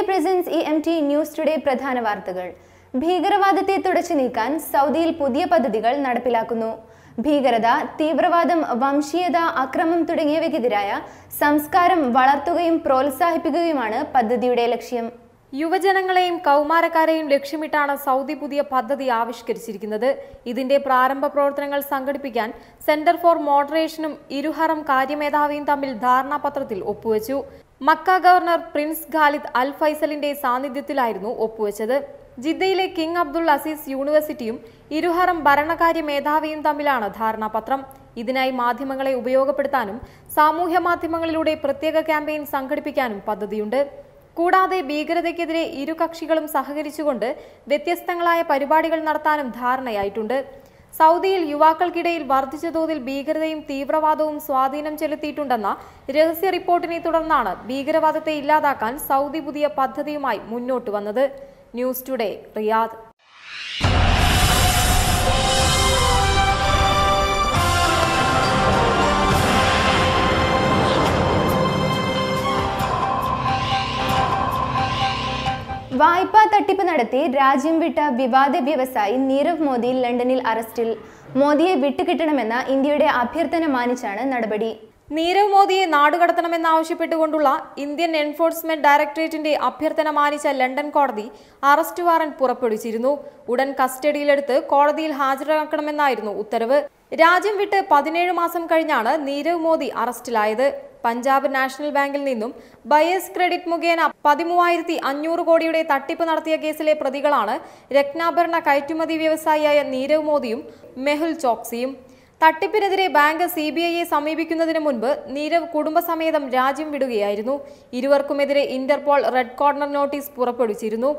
Presents E M T news today പ്രധാന വാർത്തകൾ. ഭീകരവാദത്തെ തുടച്ചു നീക്കാൻ സൗദിയിൽ പുതിയ പദ്ധതികൾ നടപ്പിലാക്കുന്നു. ഭീകരത തീവ്രവാദം വംശീയത അക്രമം തുടങ്ങിയവയ്ക്കെതിരായ സംസ്കാരം വളർത്തുകയും പ്രോത്സാഹിപ്പിക്കുകയുമാണ് പദ്ധതിയുടെ ലക്ഷ്യം. യുവജനങ്ങളെയും കൗമാരക്കാരെയും ലക്ഷ്യമിട്ടാണ് സൗദി പുതിയ പദ്ധതി ആവിഷ്കരിച്ചിരിക്കുന്നത്. ഇതിന്റെ പ്രാരംഭ പ്രവർത്തനങ്ങൾ സംഘടിപ്പിക്കാൻ സെന്റർ ഫോർ മോഡറേഷനും ഇരുഹറം കാര്യമേധാവിയും തമ്മിൽ ധാരണാപത്രത്തിൽ ഒപ്പുവെച്ചു. Makkah governor prince Khalid Al ഫൈസലിന്റെ സാന്നിധ്യത്തിലായിരുന്നു ഒപ്പുവെച്ചത്. ജിദ്ദയിലെ കിങ് അബ്ദുൾ അസീസ് യൂണിവേഴ്സിറ്റിയും ഇരുഹറം ഭരണകാര്യ മേധാവിയും തമ്മിലാണ് ധാരണാപത്രം. ഇതിനായി മാധ്യമങ്ങളെ ഉപയോഗപ്പെടുത്താനും സാമൂഹ്യ മാധ്യമങ്ങളിലൂടെ പ്രത്യേക ക്യാമ്പയിൻ സംഘടിപ്പിക്കാനും പദ്ധതിയുണ്ട്. കൂടാതെ ഭീകരതയ്ക്കെതിരെ ഇരു കക്ഷികളും സഹകരിച്ചുകൊണ്ട് വ്യത്യസ്തങ്ങളായ പരിപാടികൾ നടത്താനും ധാരണയായിട്ടുണ്ട്. സൗദിയിൽ യുവാക്കൾക്കിടയിൽ വർദ്ധിച്ച തോതിൽ ഭീകരതയും തീവ്രവാദവും സ്വാധീനം ചെലുത്തിയിട്ടുണ്ടെന്ന രഹസ്യ റിപ്പോർട്ടിനെ തുടർന്നാണ് ഭീകരവാദത്തെ ഇല്ലാതാക്കാൻ സൗദി പുതിയ പദ്ധതിയുമായി മുന്നോട്ട് വന്നത്. News today Riyadh. വായ്പാ തട്ടിപ്പ് നടത്തി രാജ്യം വിട്ട വിവാദ വ്യവസായി നീരവ് മോദി ലണ്ടനിൽ അറസ്റ്റിൽ. മോദിയെ വിട്ടുകിട്ടണമെന്ന ഇന്ത്യയുടെ അഭ്യർത്ഥന മാനിച്ചാണ് നടപടി. നീരവ് മോദിയെ നാടുകടത്തണമെന്നാവശ്യപ്പെട്ടുകൊണ്ടുള്ള ഇന്ത്യൻ എൻഫോഴ്സ്മെന്റ് ഡയറക്ടറേറ്റിന്റെ അഭ്യർത്ഥന മാനിച്ച ലണ്ടൻ കോടതി അറസ്റ്റ് വാറന്റ് പുറപ്പെടുവിച്ചിരുന്നു. ഉടൻ കസ്റ്റഡിയിലെടുത്ത് കോടതിയിൽ ഹാജരാക്കണമെന്നായിരുന്നു ഉത്തരവ്. രാജ്യം വിട്ട് പതിനേഴ് മാസം കഴിഞ്ഞാണ് നീരവ് മോദി അറസ്റ്റിലായത്. പഞ്ചാബ് നാഷണൽ ബാങ്കിൽ നിന്നും ബയേഴ്സ് ക്രെഡിറ്റ് മുഖേന പതിമൂവായിരത്തി അഞ്ഞൂറ് കോടിയുടെ തട്ടിപ്പ് നടത്തിയ കേസിലെ പ്രതികളാണ് രത്നാഭരണ കയറ്റുമതി വ്യവസായിയായ നീരവ് മോദിയും മെഹുൽ ചോക്സിയും. തട്ടിപ്പിനെതിരെ ബാങ്ക് സി ബി ഐയെ സമീപിക്കുന്നതിന് മുൻപ് നീരവ് കുടുംബസമേതം രാജ്യം വിടുകയായിരുന്നു. ഇരുവർക്കുമെതിരെ ഇന്റർപോൾ റെഡ് കോർണർ നോട്ടീസ് പുറപ്പെടുവിച്ചിരുന്നു.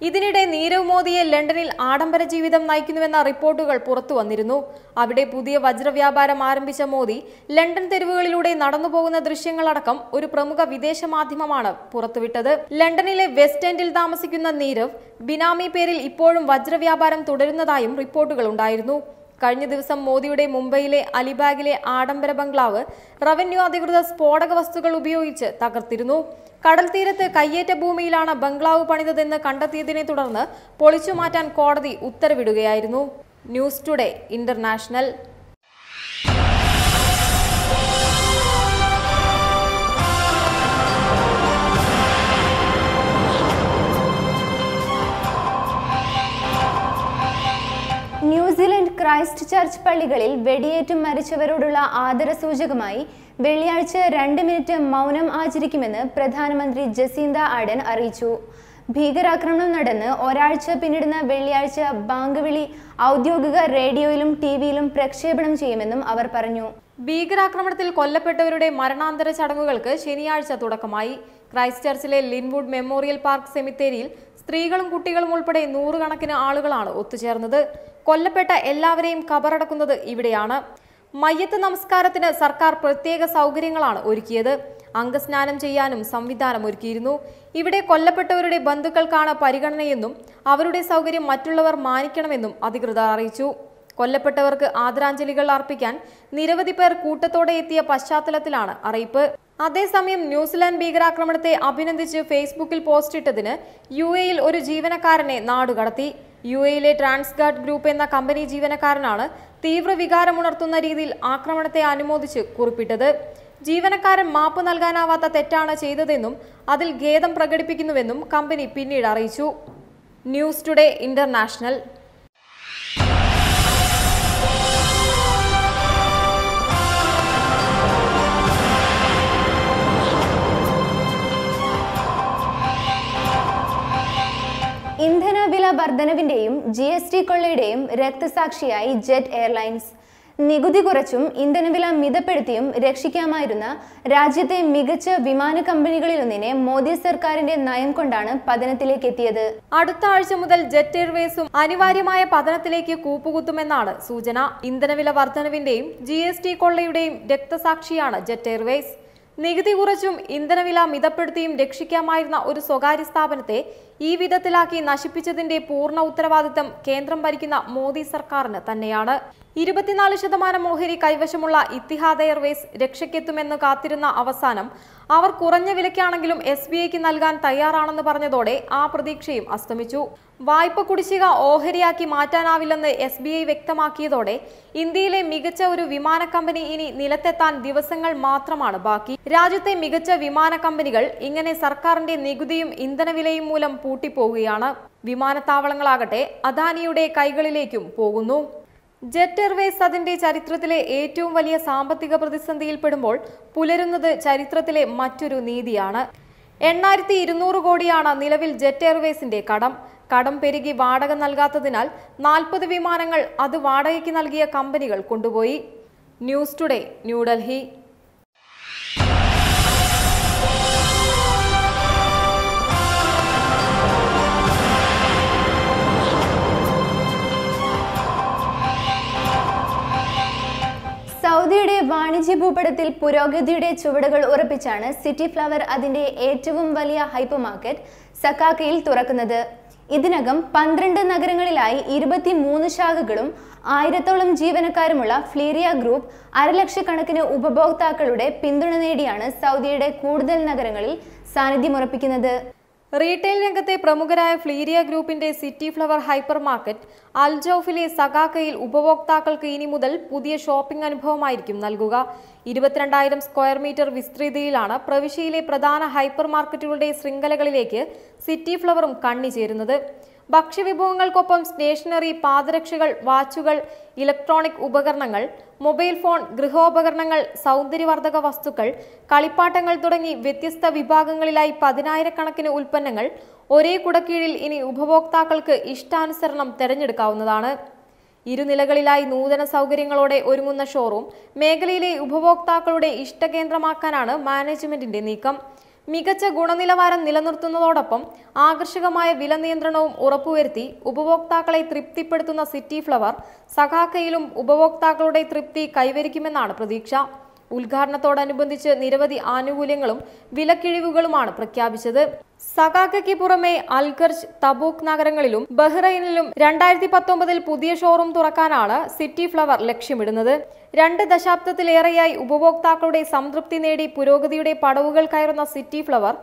ഇതിനിടെ നീരവ് മോദിയെ ലണ്ടനിൽ ആഡംബര ജീവിതം നയിക്കുന്നുവെന്ന റിപ്പോർട്ടുകൾ പുറത്തു വന്നിരുന്നു. അവിടെ പുതിയ വജ്രവ്യാപാരം ആരംഭിച്ച മോദി ലണ്ടൻ തെരുവുകളിലൂടെ നടന്നുപോകുന്ന ദൃശ്യങ്ങളടക്കം ഒരു പ്രമുഖ വിദേശ മാധ്യമമാണ് പുറത്തുവിട്ടത്. ലണ്ടനിലെ വെസ്റ്റ് എൻഡിൽ താമസിക്കുന്ന നീരവ് ബിനാമി പേരിൽ ഇപ്പോഴും വജ്രവ്യാപാരം തുടരുന്നതായും റിപ്പോർട്ടുകൾ ഉണ്ടായിരുന്നു. കഴിഞ്ഞ ദിവസം മോദിയുടെ മുംബൈയിലെ അലിബാഗിലെ ആഡംബര ബംഗ്ലാവ് റവന്യൂ അധികൃതർ സ്ഫോടക വസ്തുക്കൾ ഉപയോഗിച്ച് തകർത്തിരുന്നു. കടൽ തീരത്ത് കയ്യേറ്റ ഭൂമിയിലാണ് ബംഗ്ലാവ് പണിതതെന്ന് കണ്ടെത്തിയതിനെ തുടർന്ന് പൊളിച്ചുമാറ്റാൻ കോടതി ഉത്തരവിടുകയായിരുന്നു. News today international. Christ church പള്ളികളിൽ വെടിയേറ്റ് മരിച്ചവരോടുള്ള ആദരസൂചകമായി വെള്ളിയാഴ്ച രണ്ട് മിനിറ്റ് മൗനം ആചരിക്കുമെന്ന് പ്രധാനമന്ത്രി ജസീന്ത ആഡൻ അറിയിച്ചു. ഭീകരാക്രമണം നടന്ന് ഒരാഴ്ച പിന്നിടുന്ന വെള്ളിയാഴ്ച ബാങ്ക് വിളി ഔദ്യോഗിക റേഡിയോയിലും ടിവിയിലും പ്രക്ഷേപണം ചെയ്യുമെന്നും അവർ പറഞ്ഞു. ഭീകരാക്രമണത്തിൽ കൊല്ലപ്പെട്ടവരുടെ മരണാന്തര ചടങ്ങുകൾക്ക് ശനിയാഴ്ച തുടക്കമായി. ക്രൈസ്റ്റ് ചർച്ചിലെ ലിൻവുഡ് മെമ്മോറിയൽ പാർക്ക് സെമിത്തേരിയിൽ സ്ത്രീകളും കുട്ടികളും ഉൾപ്പെടെ നൂറുകണക്കിന് ആളുകളാണ് ഒത്തുചേർന്നത്. കൊല്ലപ്പെട്ട എല്ലാവരെയും കബറടക്കുന്നത് ഇവിടെയാണ്. മയ്യത്ത് നമസ്കാരത്തിന് സർക്കാർ പ്രത്യേക സൗകര്യങ്ങളാണ് ഒരുക്കിയത്. അംഗസ്നാനം ചെയ്യാനും സംവിധാനം ഒരുക്കിയിരുന്നു. ഇവിടെ കൊല്ലപ്പെട്ടവരുടെ ബന്ധുക്കൾക്കാണ് പരിഗണനയെന്നും അവരുടെ സൗകര്യം മറ്റുള്ളവർ മാനിക്കണമെന്നും അധികൃതർ അറിയിച്ചു. കൊല്ലപ്പെട്ടവർക്ക് ആദരാഞ്ജലികൾ അർപ്പിക്കാൻ നിരവധി പേർ കൂട്ടത്തോടെ എത്തിയ പശ്ചാത്തലത്തിലാണ് അറിയിപ്പ്. അതേസമയം ന്യൂസിലാൻഡ് ഭീകരാക്രമണത്തെ അഭിനന്ദിച്ച് ഫേസ്ബുക്കിൽ പോസ്റ്റിട്ടതിന് യു എയിൽ ഒരു ജീവനക്കാരനെ നാടുകടത്തി. യു എയിലെ ട്രാൻസ്ഗാർഡ് ഗ്രൂപ്പ് എന്ന കമ്പനി ജീവനക്കാരനാണ് തീവ്ര വികാരമുണർത്തുന്ന രീതിയിൽ ആക്രമണത്തെ അനുമോദിച്ച് കുറിപ്പിട്ടത്. ജീവനക്കാരൻ മാപ്പ് നൽകാനാവാത്ത തെറ്റാണ് ചെയ്തതെന്നും അതിൽ ഖേദം പ്രകടിപ്പിക്കുന്നുവെന്നും കമ്പനി പിന്നീട് അറിയിച്ചു. News today international. വർധനവിന്റെയും G S T കൊള്ളയുടെയും രക്തസാക്ഷിയായി ജെറ്റ് എയർലൈൻസ്. നികുതി കുറച്ചും ഇന്ധനവില മിതപ്പെടുത്തിയും രക്ഷിക്കാമായിരുന്ന രാജ്യത്തെ മികച്ച വിമാന കമ്പനികളിലൊന്നിനെ മോദി സർക്കാരിന്റെ നയം കൊണ്ടാണ് പതനത്തിലേക്ക് എത്തിയത് അടുത്ത ആഴ്ച മുതൽ ജെറ്റ് എയർവേസും അനിവാര്യമായ പതനത്തിലേക്ക് കൂപ്പുകുത്തുമെന്നാണ് സൂചന. ഇന്ധനവില വർധനവിന്റെയും ജി എസ് ടി കൊള്ളയുടെയും രക്തസാക്ഷിയാണ് ജെറ്റ് എയർവേസ് നികുതി കുറച്ചും ഇന്ധനവില മിതപ്പെടുത്തിയും രക്ഷിക്കാമായിരുന്ന ഒരു സ്വകാര്യ സ്ഥാപനത്തെ ഈ വിധത്തിലാക്കി നശിപ്പിച്ചതിന്റെ പൂർണ ഉത്തരവാദിത്തം കേന്ദ്രം ഭരിക്കുന്ന മോദി സർക്കാരിന് തന്നെയാണ്. ഇരുപത്തിനാല് ശതമാനം ഓഹരി കൈവശമുള്ള ഇത്തിഹാദ് എയർവേസ് രക്ഷയ്ക്കെത്തുമെന്ന് കാത്തിരുന്ന അവസാനം അവർ കുറഞ്ഞ വിലയ്ക്കാണെങ്കിലും എസ് ബി ഐക്ക് നൽകാൻ തയ്യാറാണെന്ന് പറഞ്ഞതോടെ ആ പ്രതീക്ഷയും അസ്തമിച്ചു. വായ്പ കുടിശ്ശിക ഓഹരിയാക്കി മാറ്റാനാവില്ലെന്ന് എസ് ബി ഐ വ്യക്തമാക്കിയതോടെ ഇന്ത്യയിലെ മികച്ച ഒരു വിമാന കമ്പനി ഇനി നിലത്തെത്താൻ ദിവസങ്ങൾ മാത്രമാണ് ബാക്കി. രാജ്യത്തെ മികച്ച വിമാന കമ്പനികൾ ഇങ്ങനെ സർക്കാരിന്റെ നികുതിയും ഇന്ധനവിലയും മൂലം പൂട്ടിപ്പോവുകയാണ്. വിമാനത്താവളങ്ങളാകട്ടെ അദാനിയുടെ കൈകളിലേക്കും പോകുന്നു. ജെറ്റ് എയർവേസ് അതിന്റെ ചരിത്രത്തിലെ ഏറ്റവും വലിയ സാമ്പത്തിക പ്രതിസന്ധിയിൽപ്പെടുമ്പോൾ പുലരുന്നത് ചരിത്രത്തിലെ മറ്റൊരു നീതിയാണ്. എണ്ണായിരത്തി ഇരുന്നൂറ് കോടിയാണ് നിലവിൽ ജെറ്റ് എയർവേസിന്റെ കടം. കടം പെരുകി വാടക നൽകാത്തതിനാൽ നാൽപ്പത് വിമാനങ്ങൾ അത് വാടകയ്ക്ക് നൽകിയ കമ്പനികൾ കൊണ്ടുപോയി. News today New Delhi. സൗദിയുടെ വാണിജ്യ ഭൂപടത്തിൽ പുരോഗതിയുടെ ചുവടുകൾ ഉറപ്പിച്ചാണ് സിറ്റി ഫ്ലവർ അതിന്റെ ഏറ്റവും വലിയ ഹൈപ്പർ മാർക്കറ്റ് സക്കാക്കയിൽ തുറക്കുന്നത്. ഇതിനകം പന്ത്രണ്ട് നഗരങ്ങളിലായി ഇരുപത്തിമൂന്ന് ശാഖകളും ആയിരത്തോളം ജീവനക്കാരുമുള്ള ഫ്ലീരിയ ഗ്രൂപ്പ് അരലക്ഷക്കണക്കിന് ഉപഭോക്താക്കളുടെ പിന്തുണ നേടിയാണ് സൗദിയുടെ കൂടുതൽ നഗരങ്ങളിൽ സാന്നിധ്യമുറപ്പിക്കുന്നത് റീറ്റെയിൽ രംഗത്തെ പ്രമുഖരായ ഫ്ലീരിയ ഗ്രൂപ്പിന്റെ സിറ്റി ഫ്ലവർ ഹൈപ്പർ മാർക്കറ്റ് അൽജൌഫിലെ സഗാക്കയിൽ ഉപഭോക്താക്കൾക്ക് ഇനി മുതൽ പുതിയ ഷോപ്പിംഗ് അനുഭവമായിരിക്കും നൽകുക. ഇരുപത്തിരണ്ടായിരം സ്ക്വയർ മീറ്റർ വിസ്തൃതിയിലാണ് പ്രവിശ്യയിലെ പ്രധാന ഹൈപ്പർ മാർക്കറ്റുകളുടെ ശൃംഖലകളിലേക്ക് സിറ്റി ഫ്ലവറും കണ്ണി ചേരുന്നത് ഭക്ഷ്യവിഭവങ്ങൾക്കൊപ്പം സ്റ്റേഷനറി പാദരക്ഷകൾ വാച്ചുകൾ ഇലക്ട്രോണിക് ഉപകരണങ്ങൾ മൊബൈൽ ഫോൺ ഗൃഹോപകരണങ്ങൾ സൗന്ദര്യവർദ്ധക വസ്തുക്കൾ കളിപ്പാട്ടങ്ങൾ തുടങ്ങി വ്യത്യസ്ത വിഭാഗങ്ങളിലായി പതിനായിരക്കണക്കിന് ഉൽപ്പന്നങ്ങൾ ഒരേ കുടക്കീഴിൽ ഇനി ഉപഭോക്താക്കൾക്ക് ഇഷ്ടാനുസരണം തിരഞ്ഞെടുക്കാവുന്നതാണ്. ഇരുനിലകളിലായി നൂതന സൗകര്യങ്ങളോടെ ഒരുങ്ങുന്ന ഷോറൂം മേഖലയിലെ ഉപഭോക്താക്കളുടെ ഇഷ്ടകേന്ദ്രമാക്കാനാണ് മാനേജ്മെന്റിന്റെ നീക്കം. മികച്ച ഗുണനിലവാരം നിലനിർത്തുന്നതോടൊപ്പം ആകർഷകമായ വില നിയന്ത്രണവും ഉറപ്പുവരുത്തി ഉപഭോക്താക്കളെ തൃപ്തിപ്പെടുത്തുന്ന സിറ്റി ഫ്ലവർ സഖാക്കയിലും ഉപഭോക്താക്കളുടെ തൃപ്തി കൈവരിക്കുമെന്നാണ് പ്രതീക്ഷ. ഉദ്ഘാടനത്തോടനുബന്ധിച്ച് നിരവധി ആനുകൂല്യങ്ങളും വിലക്കിഴിവുകളുമാണ് പ്രഖ്യാപിച്ചത്. സഖാക്കയ്ക്ക് പുറമെ അൽഗർജ് തബൂക്ക് നഗരങ്ങളിലും ബഹ്റൈനിലും രണ്ടായിരത്തി പത്തൊമ്പതിൽ പുതിയ ഷോറൂം തുറക്കാനാണ് സിറ്റി ഫ്ലവർ ലക്ഷ്യമിടുന്നത്. രണ്ട് ദശാബ്ദത്തിലേറെയായി ഉപഭോക്താക്കളുടെ സംതൃപ്തി നേടി പുരോഗതിയുടെ പടവുകൾ കയറുന്ന സിറ്റി ഫ്ലവർ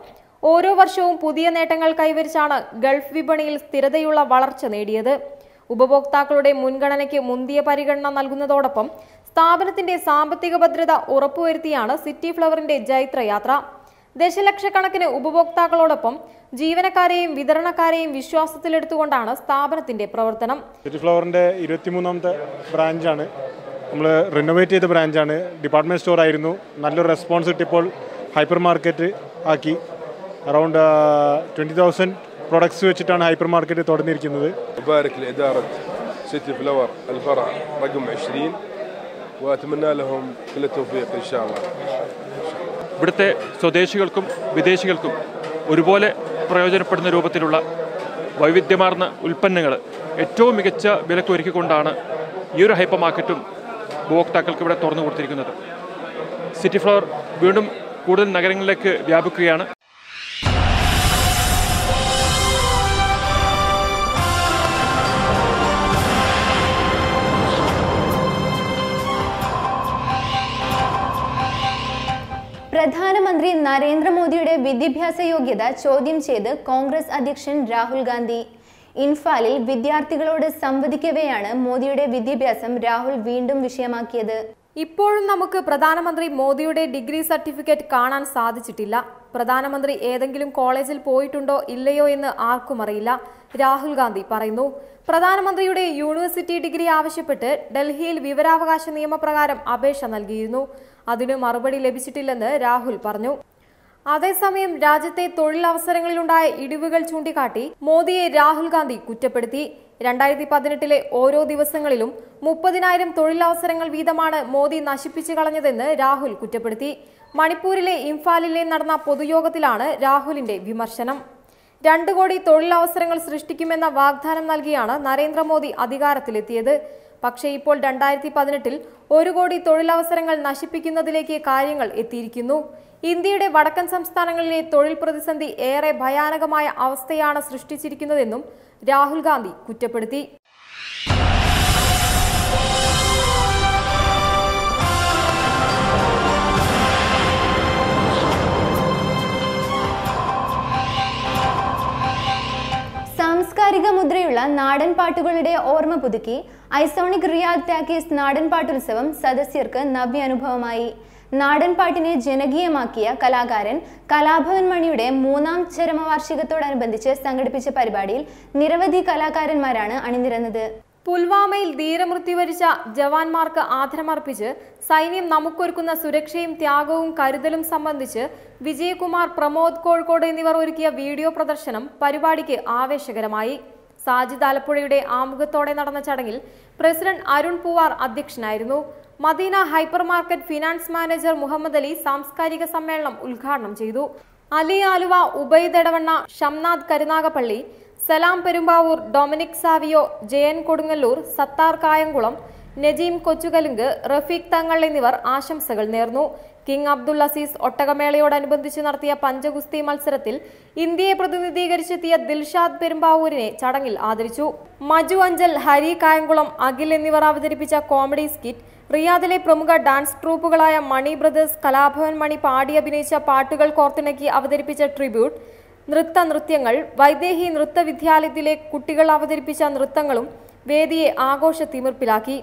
ഓരോ വർഷവും പുതിയ നേട്ടങ്ങൾ കൈവരിച്ചാണ് ഗൾഫ് വിപണിയിൽ സ്ഥിരതയുള്ള വളർച്ച നേടിയത്. ഉപഭോക്താക്കളുടെ മുൻഗണനയ്ക്ക് മുന്തിയ പരിഗണന നൽകുന്നതോടൊപ്പം സ്ഥാപനത്തിന്റെ സാമ്പത്തിക ഭദ്രത ഉറപ്പുവരുത്തിയാണ് സിറ്റി ഫ്ലവറിന്റെ ജൈത്രയാത്ര. ദശലക്ഷക്കണക്കിന് ഉപഭോക്താക്കളോടൊപ്പം ജീവനക്കാരെയും വിതരണക്കാരെയും വിശ്വാസത്തിലെടുത്തുകൊണ്ടാണ് സ്ഥാപനത്തിന്റെ പ്രവർത്തനം. സിറ്റി ഫ്ലവറിന്റെ ഇരുപത്തിമൂന്നാമത്തെ ബ്രാഞ്ചാണ്. നമ്മൾ റിനോവേറ്റ് ചെയ്ത ബ്രാഞ്ചാണ് ഡിപ്പാർട്ട്മെന്റ് സ്റ്റോർ ആയിരുന്നു. നല്ലൊരു റെസ്പോൺസ് കിട്ടിയപ്പോൾ ഹൈപ്പർ മാർക്കറ്റ് ആക്കി അറൗണ്ട് ട്വന്റി തൗസൻഡ് പ്രൊഡക്ട്സ് വെച്ചിട്ടാണ് ഹൈപ്പർ മാർക്കറ്റ് തുടങ്ങിയിരിക്കുന്നത് ഇവിടുത്തെ സ്വദേശികൾക്കും വിദേശികൾക്കും ഒരുപോലെ പ്രയോജനപ്പെടുന്ന രൂപത്തിലുള്ള വൈവിധ്യമാർന്ന ഉൽപ്പന്നങ്ങൾ ഏറ്റവും മികച്ച വിലക്കൊരുക്കിക്കൊണ്ടാണ് ഈ ഒരു ഹൈപ്പർ മാർക്കറ്റും ഉപഭോക്താക്കൾക്ക് ഇവിടെ തുറന്നു കൊടുത്തിരിക്കുന്നത്. സിറ്റി ഫ്ലവർ വീണ്ടും കൂടുതൽ നഗരങ്ങളിലേക്ക് വ്യാപിക്കുകയാണ്. പ്രധാനമന്ത്രി നരേന്ദ്രമോദിയുടെ വിദ്യാഭ്യാസ യോഗ്യത ചോദ്യം ചെയ്ത് കോൺഗ്രസ് അധ്യക്ഷൻ രാഹുൽ ഗാന്ധി. ഇൻഫാലിൽ വിദ്യാർത്ഥികളോട് സംവദിക്കവെയാണ് മോദിയുടെ വിദ്യാഭ്യാസം രാഹുൽ വീണ്ടും വിഷയമാക്കിയത്. ഇപ്പോഴും നമുക്ക് പ്രധാനമന്ത്രി മോദിയുടെ ഡിഗ്രി സർട്ടിഫിക്കറ്റ് കാണാൻ സാധിച്ചിട്ടില്ല. പ്രധാനമന്ത്രി ഏതെങ്കിലും കോളേജിൽ പോയിട്ടുണ്ടോ ഇല്ലയോ എന്ന് ആർക്കും അറിയില്ല. രാഹുൽ ഗാന്ധി പറയുന്നു പ്രധാനമന്ത്രിയുടെ യൂണിവേഴ്സിറ്റി ഡിഗ്രി ആവശ്യപ്പെട്ട് ഡൽഹിയിൽ വിവരാവകാശ നിയമപ്രകാരം അപേക്ഷ നൽകിയിരുന്നു. അതിന് മറുപടി ലഭിച്ചിട്ടില്ലെന്ന് രാഹുൽ പറഞ്ഞു. അതേസമയം രാജ്യത്തെ തൊഴിലവസരങ്ങളിലുണ്ടായ ഇടിവുകൾ ചൂണ്ടിക്കാട്ടി മോദിയെ രാഹുൽ ഗാന്ധി കുറ്റപ്പെടുത്തി. രണ്ടായിരത്തി പതിനെട്ടിലെ ഓരോ ദിവസങ്ങളിലും മുപ്പതിനായിരം തൊഴിലവസരങ്ങൾ വീതമാണ് മോദി നശിപ്പിച്ചു കളഞ്ഞതെന്ന് രാഹുൽ കുറ്റപ്പെടുത്തി. മണിപ്പൂരിലെ ഇംഫാലിലെ നടന്ന പൊതുയോഗത്തിലാണ് രാഹുലിന്റെ വിമർശനം. രണ്ടു കോടി തൊഴിലവസരങ്ങൾ സൃഷ്ടിക്കുമെന്ന വാഗ്ദാനം നൽകിയാണ് നരേന്ദ്രമോദി അധികാരത്തിലെത്തിയത്. പക്ഷേ ഇപ്പോൾ രണ്ടായിരത്തി പതിനെട്ടിൽ ഒരു കോടി തൊഴിലവസരങ്ങൾ നശിപ്പിക്കുന്നതിലേക്ക് കാര്യങ്ങൾ എത്തിയിരിക്കുന്നു. ഇന്ത്യയുടെ വടക്കൻ സംസ്ഥാനങ്ങളിലെ തൊഴിൽ പ്രതിസന്ധി ഏറെ ഭയാനകമായ അവസ്ഥയാണ് സൃഷ്ടിച്ചിരിക്കുന്നതെന്നും രാഹുൽ ഗാന്ധി കുറ്റപ്പെടുത്തി. സാംസ്കാരിക മുദ്രയുള്ള നാടൻ പാട്ടുകളുടെ ഓർമ്മ പുതുക്കി ഐസോണിക് റിയാദ് ടാക്കീസ് നാടൻ പാട്ടുത്സവം സദസ്യർക്ക് നവ്യാനുഭവമായി. നാടൻ പാട്ടിനെ ജനകീയമാക്കിയ കലാകാരൻ കലാഭവൻ മണിയുടെ മൂന്നാം ചരമവാർഷികത്തോടനുബന്ധിച്ച് സംഘടിപ്പിച്ച പരിപാടിയിൽ നിരവധി കലാകാരന്മാരാണ് അണിനിരന്നത്. പുൽവാമയിൽ ധീരമൃത്യു വരിച്ച ജവാന്മാർക്ക് ആദരമർപ്പിച്ച് സൈന്യം നമുക്കൊരുക്കുന്ന സുരക്ഷയും ത്യാഗവും കരുതലും സംബന്ധിച്ച് വിജയകുമാർ പ്രമോദ് കോഴിക്കോട് എന്നിവർ ഒരുക്കിയ വീഡിയോ പ്രദർശനം പരിപാടിക്ക് ആവേശകരമായി. സാജിദ് ആലപ്പുഴയുടെ ആമുഖത്തോടെ നടന്ന ചടങ്ങിൽ പ്രസിഡന്റ് അരുൺ പൂവാർ അധ്യക്ഷനായിരുന്നു. Madina hyper market finance manager Muhammad Ali സാംസ്കാരിക സമ്മേളനം ഉദ്ഘാടനം ചെയ്തു. അലി ആലുവ ഉബൈദടവണ്ണ ഷംനാഥ് കരുനാഗപ്പള്ളി സലാം പെരുമ്പാവൂർ ഡൊമിനിക് സാവിയോ ജയൻ കൊടുങ്ങല്ലൂർ സത്താർ കായംകുളം നജീം കൊച്ചുകലുങ്ക് റഫീഖ് തങ്ങൾ എന്നിവർ ആശംസകൾ നേർന്നു. കിങ് അബ്ദുൾ അസീസ് ഒട്ടകമേളയോടനുബന്ധിച്ച് നടത്തിയ പഞ്ചഗുസ്തി മത്സരത്തിൽ ഇന്ത്യയെ പ്രതിനിധീകരിച്ചെത്തിയ ദിൽഷാദ് പെരുമ്പാവൂരിനെ ചടങ്ങിൽ ആദരിച്ചു. മജു അഞ്ചൽ ഹരി കായംകുളം അഖിൽ എന്നിവർ അവതരിപ്പിച്ച കോമഡി സ്കിറ്റ് റിയാദിലെ പ്രമുഖ ഡാൻസ് ട്രൂപ്പുകളായ മണി ബ്രദേഴ്സ് കലാഭവൻ മണി പാടി അഭിനയിച്ച പാട്ടുകൾ കോർത്തിണക്കി അവതരിപ്പിച്ച ട്രിബ്യൂട്ട് നൃത്ത നൃത്യങ്ങൾ വൈദേഹി നൃത്ത വിദ്യാലയത്തിലെ കുട്ടികൾ അവതരിപ്പിച്ച നൃത്തങ്ങളും വേദിയെ ആഘോഷ തിമിർപ്പിലാക്കി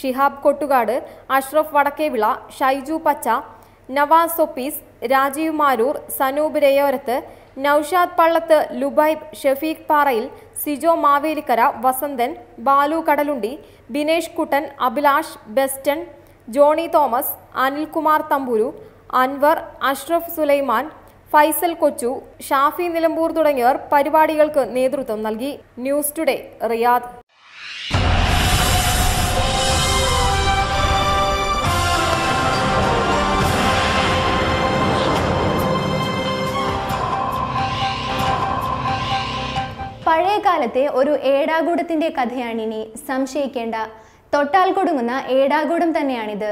ഷിഹാബ് കൊട്ടുകാട് അഷ്റഫ് വടക്കേവിള ഷൈജു പച്ച നവാസ് സൊപ്പീസ് രാജീവ് മാരൂർ സനൂപ് രയോരത്ത് നൌഷാദ് പള്ളത്ത് ലുബൈബ് ഷഫീഖ് പാറയിൽ സിജോ മാവേലിക്കര വസന്തൻ ബാലു കടലുണ്ടി ബിനേഷ് കുട്ടൻ അഭിലാഷ് ബെസ്റ്റൻ ജോണി തോമസ് അനിൽകുമാർ തമ്പുരു അൻവർ അഷ്റഫ് സുലൈമാൻ ഫൈസൽ കൊച്ചു ഷാഫി നിലമ്പൂർ തുടങ്ങിയവർ പരിപാടികൾക്ക് നേതൃത്വം നൽകി. News today Riyadh. പഴയ കാലത്തെ ഒരു ഏടാകൂടത്തിന്റെ കഥയാണിനി സംശയിക്കേണ്ട. തൊട്ടാൽ കൊടുങ്ങുന്ന ഏടാകൂടം തന്നെയാണിത്.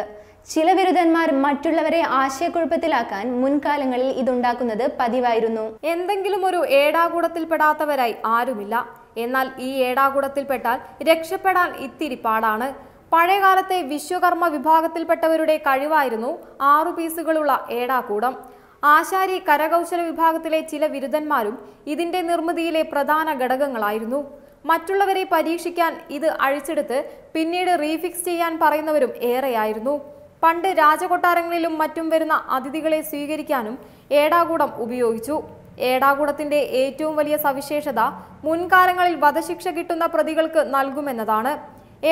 ചില ബിരുദന്മാർ മറ്റുള്ളവരെ ആശയക്കുഴപ്പത്തിലാക്കാൻ മുൻകാലങ്ങളിൽ ഇതുണ്ടാക്കുന്നത് പതിവായിരുന്നു. എന്തെങ്കിലും ഒരു ഏടാകൂടത്തിൽപ്പെടാത്തവരായി ആരുമില്ല. എന്നാൽ ഈ ഏടാകൂടത്തിൽപ്പെട്ടാൽ രക്ഷപ്പെടാൻ ഇത്തിരി പാടാണ്. പഴയകാലത്തെ വിശ്വകർമ്മ വിഭാഗത്തിൽപ്പെട്ടവരുടെ കഴിവായിരുന്നു ആറു പീസുകളുള്ള ഏടാകൂടം. ആശാരി കരകൗശല വിഭാഗത്തിലെ ചില വിരുദ്ധന്മാരും ഇതിന്റെ നിർമ്മിതിയിലെ പ്രധാന ഘടകങ്ങളായിരുന്നു. മറ്റുള്ളവരെ പരീക്ഷിക്കാൻ ഇത് അഴിച്ചെടുത്ത് പിന്നീട് റീഫിക്സ് ചെയ്യാൻ പറയുന്നവരും ഏറെയായിരുന്നു. പണ്ട് രാജകൊട്ടാരങ്ങളിലും മറ്റും വരുന്ന അതിഥികളെ സ്വീകരിക്കാനും ഏടാകൂടം ഉപയോഗിച്ചു. ഏടാകൂടത്തിന്റെ ഏറ്റവും വലിയ സവിശേഷത മുൻകാലങ്ങളിൽ വധശിക്ഷ കിട്ടുന്ന പ്രതികൾക്ക് നൽകുമെന്നതാണ്.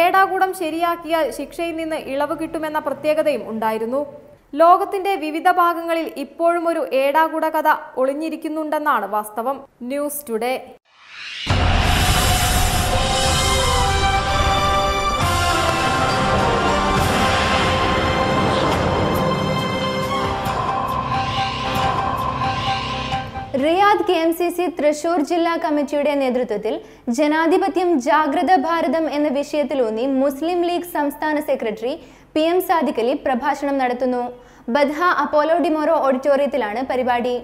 ഏടാകൂടം ശരിയാക്കിയാൽ ശിക്ഷയിൽ നിന്ന് ഇളവ് കിട്ടുമെന്ന പ്രത്യേകതയും ഉണ്ടായിരുന്നു. ലോകത്തിന്റെ വിവിധ ഭാഗങ്ങളിൽ ഇപ്പോഴും ഒരു ഏടാകൂട കഥ ഒളിഞ്ഞിരിക്കുന്നുണ്ടെന്നാണ് വാസ്തവം. News today. Riyadh K M C C Thrissur ജില്ലാ കമ്മിറ്റിയുടെ നേതൃത്വത്തിൽ ജനാധിപത്യം ജാഗ്രത ഭാരതം എന്ന വിഷയത്തിലൂന്നി മുസ്ലിം ലീഗ് സംസ്ഥാന സെക്രട്ടറി പി എം സാദിഖലി പ്രഭാഷണം നടത്തുന്നു. ബദ്ഹ അപ്പോലോ ഡിമോറോ ഓഡിറ്റോറിയത്തിലാണ് പരിപാടി